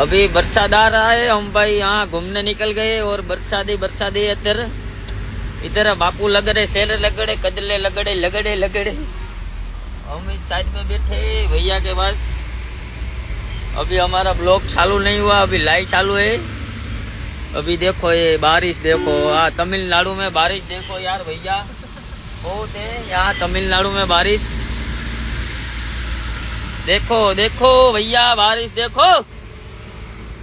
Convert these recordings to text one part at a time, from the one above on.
अभी बरसात आ रहा है, हम भाई यहाँ घूमने निकल गए और बरसाती बरसाती इधर इधर बापू लग रहे शेर लगड़े कदले लगड़े लगड़े लगड़े। हम इस साइड में बैठे भैया के पास। अभी हमारा ब्लॉग चालू नहीं हुआ, अभी लाइव चालू है। अभी देखो ये बारिश, देखो हाँ तमिलनाडु में बारिश, देखो यार भैया। बहुत है, यहाँ तमिलनाडु में बारिश। देखो देखो भैया, बारिश देखो।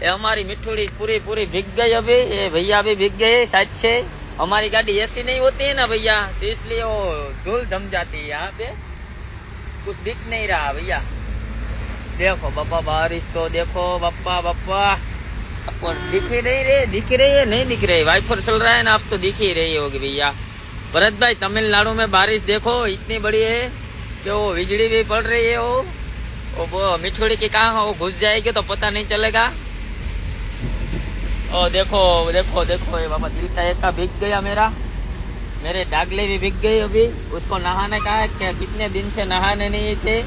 हमारी मिठुड़ी पूरी पूरी भीग गई अभी ये भैया भी भीग गए साइड से हमारी गाड़ी ऐसी नहीं होती है ना भैया तो इसलिए वो धूल जम जाती है यहाँ पे कुछ दिख नहीं रहा भैया देखो बापा बारिश तो देखो बप्पा बप्पा पर दिख ही नहीं रहे दिख रही है नहीं दिख रही वाइफर चल रहा है ना आप तो दिख ही रही होगी भैया भरत भाई तमिलनाडु में बारिश देखो इतनी बड़ी है कि वो बिजली भी पड़ रही है वो वो वो मिठोड़ी की कहाँ वो घुस जाएगी तो पता नहीं चलेगा ओ देखो देखो देखो ये बाबा दिल का एक भीग गया मेरा मेरे डागले भी भीग गए अभी उसको नहाने का है क्या कितने दिन से नहाने नहीं थे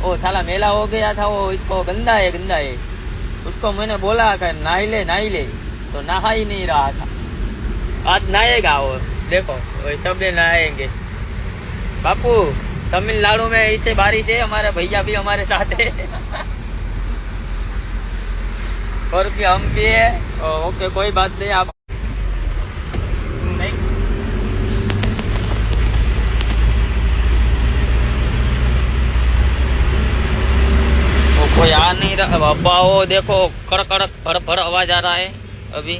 वो साला मेला हो गया था वो इसको गंदा है गंदा है उसको मैंने बोला कि नहा ले नहा ले तो नहा ही नहीं रहा था आज नहाएगा वो देखो वो सब नहाएंगे बापू तमिलनाडु में ऐसे बारिश है हमारे भैया भी हमारे साथ है और भी हम भी है। ओके, कोई बात नहीं, आप कोई आ नहीं रहा। बाबा, वो देखो कड़क कड़क भड़ भड़ आवाज़ आ रहा है अभी।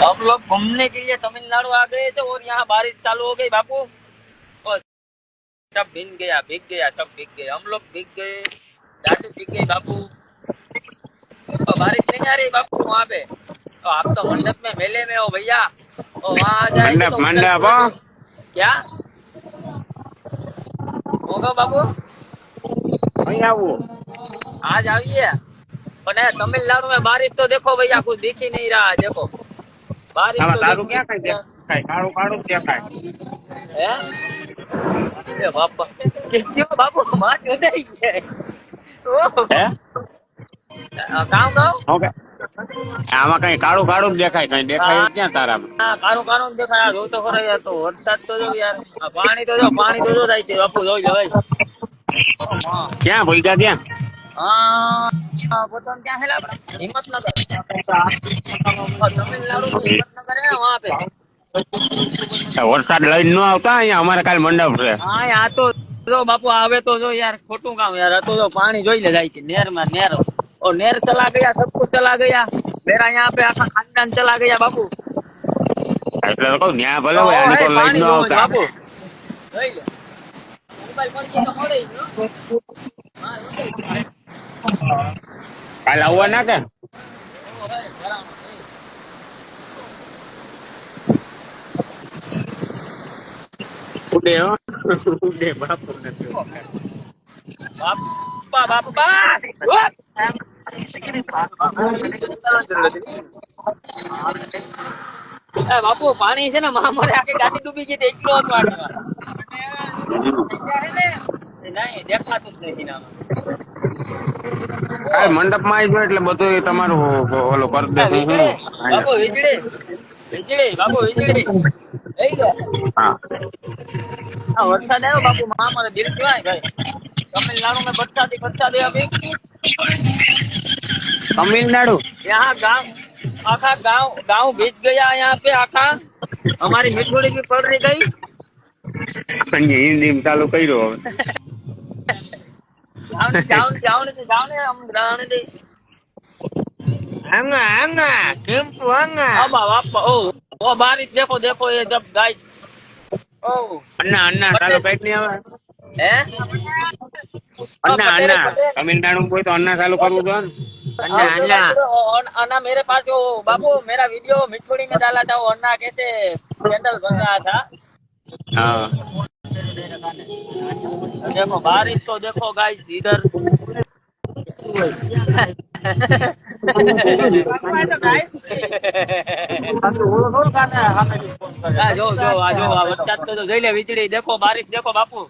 हम लोग घूमने के लिए तमिलनाडु आ गए थे और यहाँ बारिश चालू हो गई बापू सब भीग गया भीग गया, सब भीग गए हम लोग भीग गए। गाड़ी भीग गई बापू तो बारिश नहीं आ रही बापू वहाँ पे तो आप तो मंडप में मेले में हो भैया तो वहाँ मंडप तो मंडप क्या होगा बापू नहीं आऊ आज आइए પણ તમિલનાડુ માં બારિશ તો દેખો ભૈયા કુછ દીખી નહીં રહા દેખો. બારિશ તો તારું ક્યાં કઈ દેખાય કાળું કાળું દેખાય હે? બાપા. કે બાપુ? માં ચડાઈ ગયા. કામ કામ આમાં કઈ કાળું કાળું દેખાય કઈ દેખાય ક્યાં તારામાં? કાળું કાળું દેખાય. જો તો ખરો યાર તો વરસાદ તો જો યાર. પાણી તો જો પાણી તો જો થાય છે. બાપુ જોઈ લે ભાઈ ક્યાં ભૂલ ગયા ત્યાં? હિંમતનગર. વરસાદ લઈને ન આવતા અહીંયા? અમારે કાલ મંડપ છે. હા આ તો જો બાપુ આવે તો જો યાર ખોટું કામ યાર. હતું જો પાણી જોઈ લે જાય કે નેરમાં નેર और नेर चला गया सब कुछ चला गया मेरा यहाँ पे आखा खानदान चला गया बापू એટલે તો કહું ન્યા ભલે હોય આને તો ઓય, લઈને પાણી ન જોવું છે, આવતા બાપુ જોઈ લે મોબાઈલ પડી ગયો તો મળે જ, હો. હા, જોઈ લે. કાલ આવવાના કે ઓ, હે, ઘરાણો, હે. ઉડે હો ઉડે બાપુ નથી બાપા બાપા ઉપ! એ બાપુ પાણી છે ને મામરે આખી ગાડી ડૂબી ગઈ એટલો હતો આટલો મંડપમાં એટલે બધું તમારું ઓલો કરી વીજળી વીજળી બાપુ વીજળી. હા. વરસાદ આવ્યો બાપુ મામરે દિલ કહેવાય ભાઈ. તમિલનાડુ માં વરસાદી વરસાદ આવ્યો તમિલનાડુ यहाँ गांव आखा गांव गांव भीग गया यहाँ पे आखा हमारी मिठोड़ी भी पड़ रही गई અહીંયા હિન્દી ચાલુ કર્યો હવે जाओ जाओ जाओ ने जाओ ने हम जाने दे આંગા આંગા કેમ તું આંગા अब अब ओ वो बारिश देखो देखो ये जब गाय ओ અન્ના અન્ના ચાલુ કઈ નહીં આવે है અન્ના અન્ના તમિલનાડુ કોઈ તો અન્ના ચાલુ કરવું જોઈએ ને અન્ના અન્ના और अन्ना मेरे पास वो बाबू मेरा वीडियो मिठोड़ी में डाला था वो अन्ना कैसे कैंडल बन रहा था હા देखो बारिश तो देखो गाइस इधर હા, જો જો આ જો આ વરસાદ તો જો જોઈ લે વીજળી દેખો બારિશ દેખો બાપુ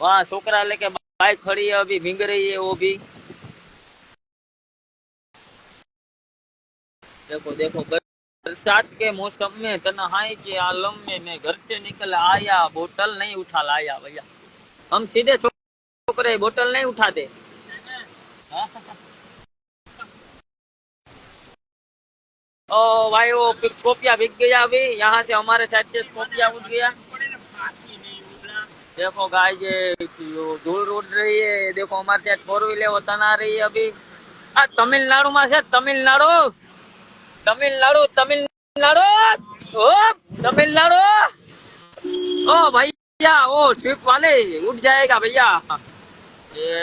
वहाँ छोकरा लेके बाइक खड़ी है अभी भींग रही है वो भी देखो देखो बरसात के मौसम में तन्हाई के आलम में मैं घर से निकल आया बोतल नहीं उठा लाया भैया हम सीधे छोकरे बोतल नहीं उठाते? ओ भाई वो पिक- बिक गया अभी यहाँ से हमारे साइड से उठ गया देखो गाय ये जो धूल उड़ रही है देखो हमारे साइड फोर व्हीलर वो तना रही है अभी आ तमिलनाडु में से तमिलनाडु तमिलनाडु तमिलनाडु ओ तमिलनाडु ओ भैया ओ स्विफ्ट वाले उठ जाएगा भैया ये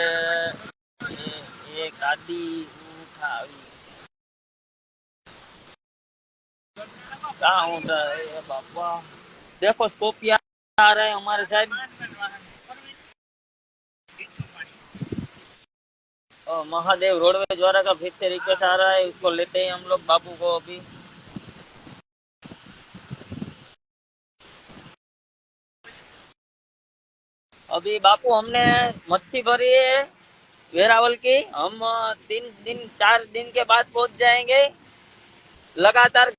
ये, ये गाड़ी उठावी कहाँ उठ रहा है ये बाबा देखो स्कोपिया आ रहे हैं हमारे साइड महादेव रोडवेज़ द्वारा का फिर से रिक्वेस्ट आ रहा है, उसको लेते हैं हम लोग बाबू को अभी। अभी बापू, हमने मच्छी भरी है वेरावल की। हम तीन दिन, चार दिन के बाद पहुँच जाएँगे। लगातार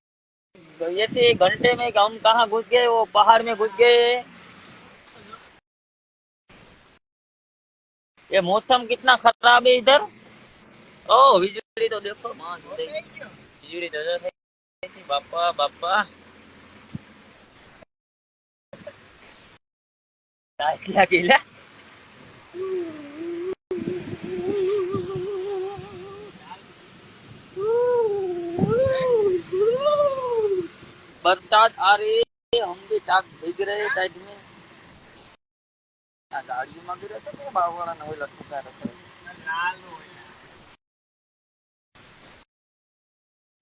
ऐसे घंटे में हम कहाँ घुस गए, वो पहाड़ में घुस गए। ये मौसम कितना खराब है इधर? ओ बिजली तो देखो बिजली तो देखो बापा बापा। क्या केलं? बरसात आ रही है हम भी टाक भीग रहे हैं में। આ ગાડીમાં બી રહેશે કે બાવળા ને ઓલા ટૂંકા રહેશે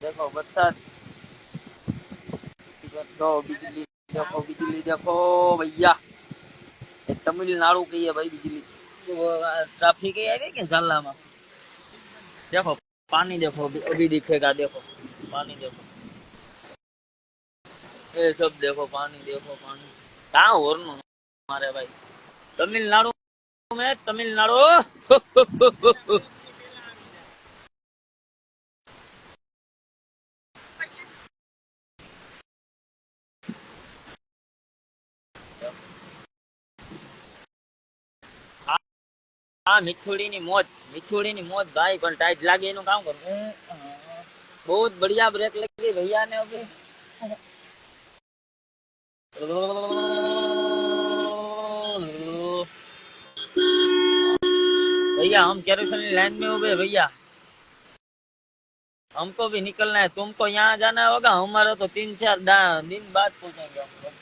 देखो बरसात देखो बिजली देखो बिजली देखो भैया ये तमिलनाडु की है भाई बिजली ट्रैफिक है क्या झाला में देखो पानी देखो अभी अभी दिखेगा देखो पानी देखो ये सब देखो पानी देखो पानी कहाँ हो हमारे भाई तमिलनाडु में तमिलनाडु હા મીઠુડીની મોજ મીઠુડીની મોજ ભાઈ પણ ટાઈટ લાગે એનું કામ કરવું બહુ જ बढ़िया ब्रेक लगी भैया ने भैया हम केरोसिन लाइन में हो गए भैया हमको भी निकलना है तुमको यहाँ जाना होगा हमारा तो तीन चार दा- दिन बाद पहुंचेंगे हम लोग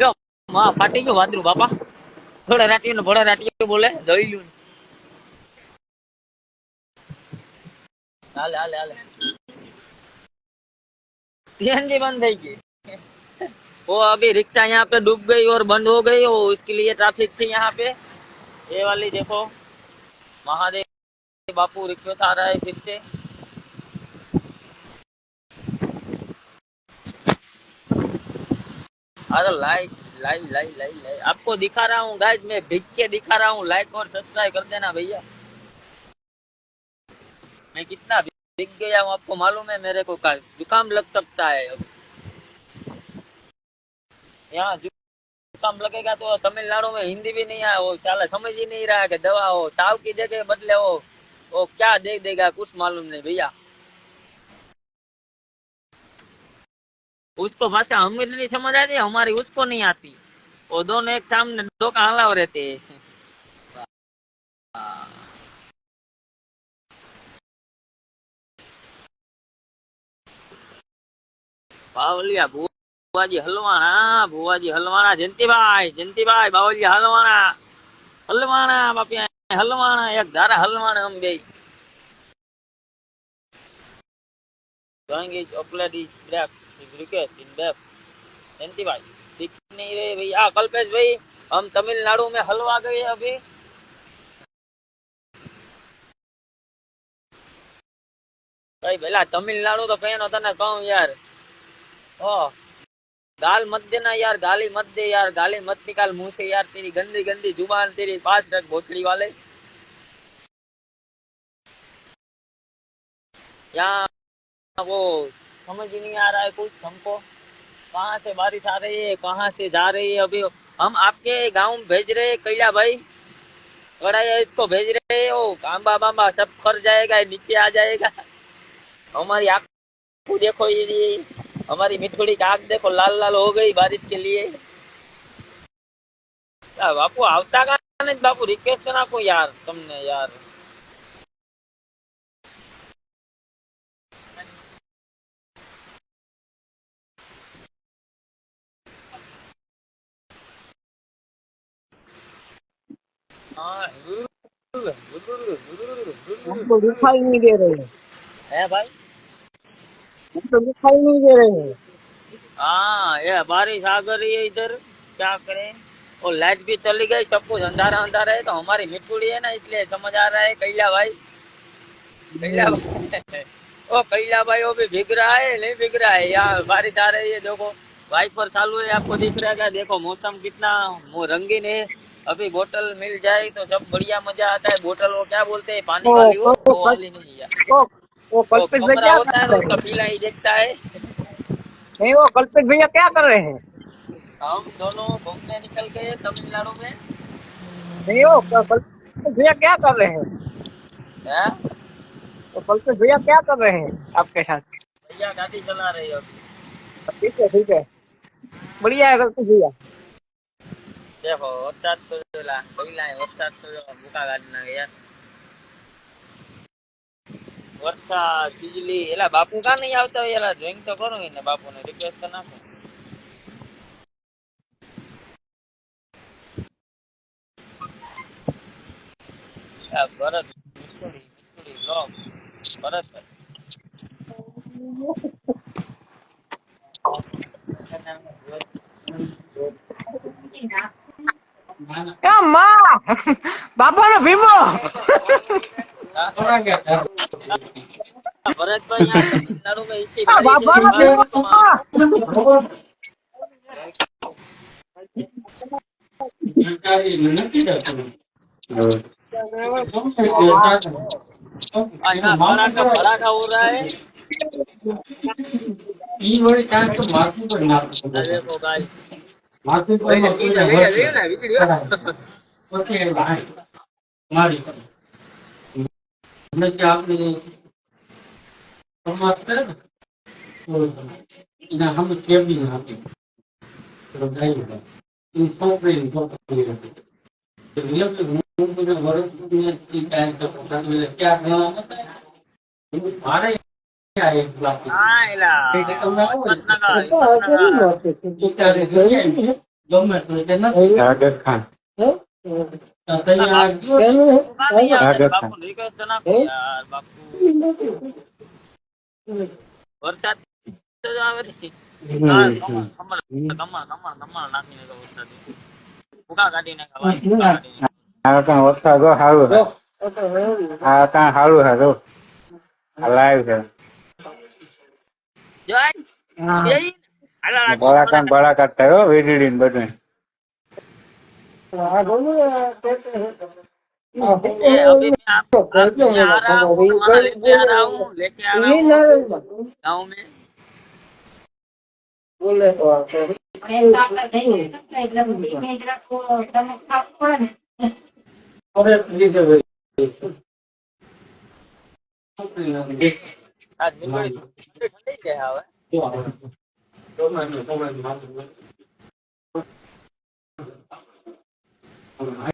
જો માં ફાટી ગયું વાદરું બાપા થોડા રાટીઓ ને ભોળા રાટીઓ બોલે જોઈ લ્યું હાલે હાલે હાલે सीएनजी बंद થઈ ગઈ वो अभी रिक्शा यहाँ पे डूब गई और बंद हो गई वो उसके लिए ट्रैफिक थी यहाँ पे ये वाली देखो महादेव बापू रिक्वेस्ट आ रहा है फिर से। अरे like like like like like आपको दिखा रहा हूँ गाइस मैं भीग के दिखा रहा हूँ। लाइक और सब्सक्राइब कर देना भैया। मैं कितना भीग गया हूँ, आपको मालूम है मेरे को जुकाम लग सकता है यहाँ काम लगेगा तो तमिलनाडु में हिंदी भी नहीं आया वो साला समझ ही नहीं रहा कि दवा हो ताव की जगह बदले हो वो क्या देख देगा कुछ मालूम नहीं भैया उसको भाषा हमें नहीं समझ आती हमारी उसको नहीं आती वो दोनों एक सामने दो काला रहते पावलिया भू ભુવાજી હલવાણા ભુવાજી હલવાણા જયંતિભાઈ જયંતિભાઈ બાવલજી હલવાણા હલવાણા બાપી હલવાણા એક ધારા હલવાણા અમ બે. ગણગી ચોકલેટ બ્રેક રિકેશ ઇન બેક જયંતિભાઈ. દીખ નહીં રે ભાઈ, આ કલ્પેશ ભાઈ હમ તમિલનાડુ મેં હલવા ગઈ અભી. ભાઈ પેલા તમિલનાડુ તો કઈ નો તને કહું યાર. ઓહ गाल मत देना यार गाली मत दे यार गाली मत निकाल मुँह से यार तेरी गंदी गंदी ज़ुबान तेरी पास रख भोसड़ी वाले यहाँ वो समझ ही नहीं आ रहा है कुछ हमको कहाँ से बारिश आ रही है कहाँ से जा रही है अभी हम आपके गाँव भेज रहे हैं कैला भाई कड़ाई इसको भेज रहे हैं ओ आंबा बांबा सब खर जाएगा नीचे आ जाएगा हमारी आँख देखो ये हमारी मिठोड़ी की आँख देखो लाल लाल हो गई बारिश के लिए આ બાપુ આવતા કાને જ બાપુ રિક્વેસ્ટ નાખું યાર તમને યાર હા हमको दिखाई नहीं दे रहे हैं હે हमको दिखाई नहीं दे रहे हैं हाँ ये बारिश आ गई है इधर। क्या करें? और लाइट भी चली गई सब कुछ अंधारा अंधारा है तो हमारी मिठुड़ी है ना इसलिए समझ आ रहा है कैला भाई। कैला भाई ओ कैला भाई वो भी भीग रहा है नहीं भीग रहा है यहाँ बारिश आ रही है देखो। वाइपर चालू है आपको दिख रहा है देखो मौसम कितना वो रंगीन है। अभी बोतल मिल जाए तो सब बढ़िया मज़ा आता है। बोतल वो क्या बोलते हैं? पानी वाली वो वो वाली नहीं है। वो कल्पित भैया देखता है। नहीं वो कल्पित भैया क्या कर रहे हैं? हम दोनों घूमने निकल गए तमिलनाडु में। नहीं वो भैया क्या कर रहे हैं? हाँ? है? तो भैया क्या कर रहे हैं आपके साथ? भैया गाड़ी चला रहे हो ठीक है ठीक है। बढ़िया है कल्पेश भैया। देखो तो कोई लाए तो भूखा गाड़ी ना गया। વરસાદ બીજળી એલા બાપુ કા નહીં આવતા હોય? એલા જોઈન તો કરો એને બાપુ ને રિક્વેસ્ટ તો નાખો. ભરત મીઠુડી મીઠુડી લો ભરત. કામ મા? નો ભીમો. भीमो ભરત ભાઈ यहाँ तमिलनाडु में इसी क्या गाड़ी बाबा से ने बाहर भीमो घुमा- हाँ, यहाँ भड़ाका भड़ाका हो रहा है अरे वो गाइस हम केम नहीं आते तो नहीं होगा पे इनको नहीं रहते। तो ये तो क्या है। है हाँ है, तो तो हैं। मैं तो इतना आगर खान। વરસાદ તો જ આવે હા, કમળ કમળ કમળ કમળ કમળ નાખીને તો વરસાદ ભૂકા કાઢીને ખવાય ભૂકા કાઢીને. આ કાં વરસાદ હો સારું છે આ કાં સારું છે જો. લાઈવ છે. બળાકાન બળાકાત થયો વીજળી ને બધું ये अभी मैं आपको आपके यहाँ आ रहा हूँ वहाँ लेके आ रहा हूँ लेके आ रहा हूँ गाँव में बोले तो आपको और प्लीज आज मिलोड़ी ठंडी क्या है तो मैं तो मैं मालूम વરસાદ આવે. ગાડી અત્યારે તો પાણી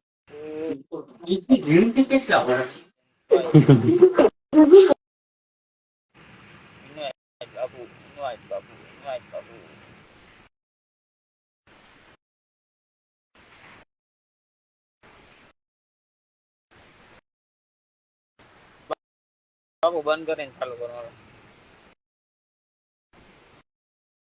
બંધ કરીને ચાલુ કરવાનું